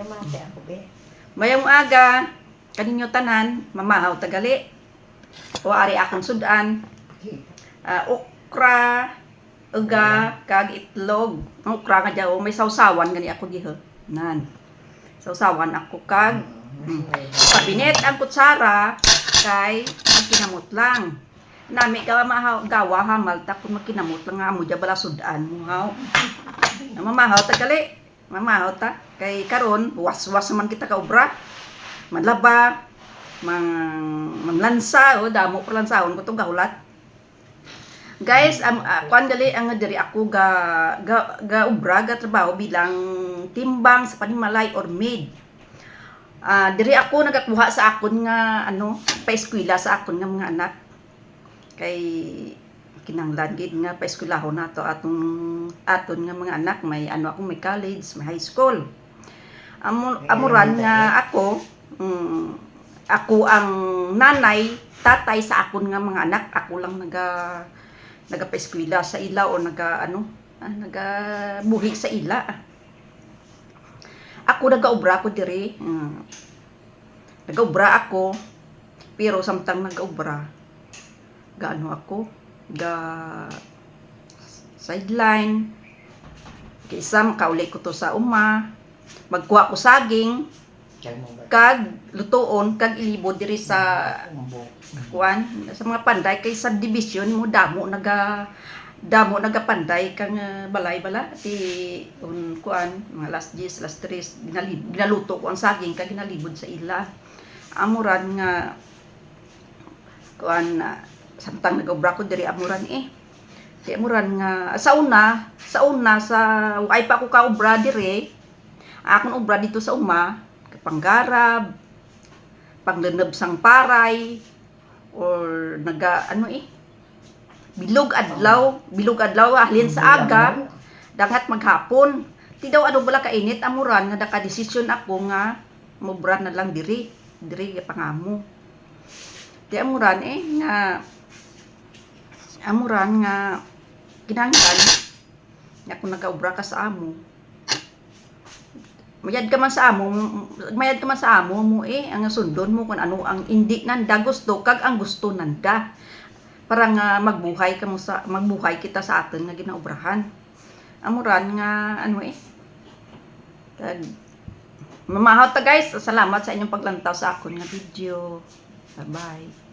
Kamate ako, be. Mayong aga, kaninyo tanan, mamahaw tagali. O ari akong sudan, ah, okra, uga, kag itlog. Ang okra nga dyan, may sausawan gani ako giho. Nan. Sausawan ako kag Hmm. Kabinet ang kutsara kay makinamot lang. Nami gawa mahaw gawa hamal ta kun makinamot lang nga amo bala sudan mo haw. Mamahaw ta Mamahaw ta kay karon was-was man kita ka obra. Madlaba mang manlansa o damo ko lansaon ko tong gahulat. Guys, am uh, kuan gali ang diri ako ga ga, ga obra ga trabaho bilang timbang sa panimalay or maid. Ah, diri ako nagakuha sa akon nga ano, paeskwela sa akon nga mga anak. Kay kinanglan gid nga paeskwelahon nato atong aton nga mga anak may ano ako may college, may high school. Amo amuran nga ako mm, ako ang nanay, tatay sa akon nga mga anak, ako lang naga naga paeskwela sa ila o naga ano, ah, naga buhi sa ila. Ako nagaobra ko diri. Mm. Nagaobra ako. Pero samtang nagaobra, gaano ako? Ga sideline. Kaysa makauli ko to sa uma. Magkuha ko saging, kag lutuon, kag ilibod diri sa kuan sa mga panday kay subdivision mo damo naga damo nagapanday kang uh, balay bala. Ti un kuan mga last 10 last 3 ginalib, ginaluto ko ang saging kag ginalibod sa ila. Amuran nga kuan na samtang nagobra ko diri amuran eh. Di amuran nga sa una sa una sa ay pa ko ka obra diri. Akon obra dito sa uma panggarab pangleneb sang paray or naga ano eh bilog adlaw bilog adlaw halin sa aga dangat maghapon. Ti daw ano bala kainit amuran nga daka desisyon ako nga mobra na lang diri diri nga pangamo. Di amuran eh nga amuran nga kinanglan nga kung nagaobra ka sa amo. Mayad ka man sa amo mayad ka man sa amo mo eh ang sundon mo kung ano ang hindi nanda gusto kag ang gusto nanda. Para nga magbuhay ka mo sa magbuhay kita sa atin nga ginaobrahan amuran nga ano eh kag mamahaw ta guys. Salamat sa inyong paglantaw sa akon nga video. Bye bye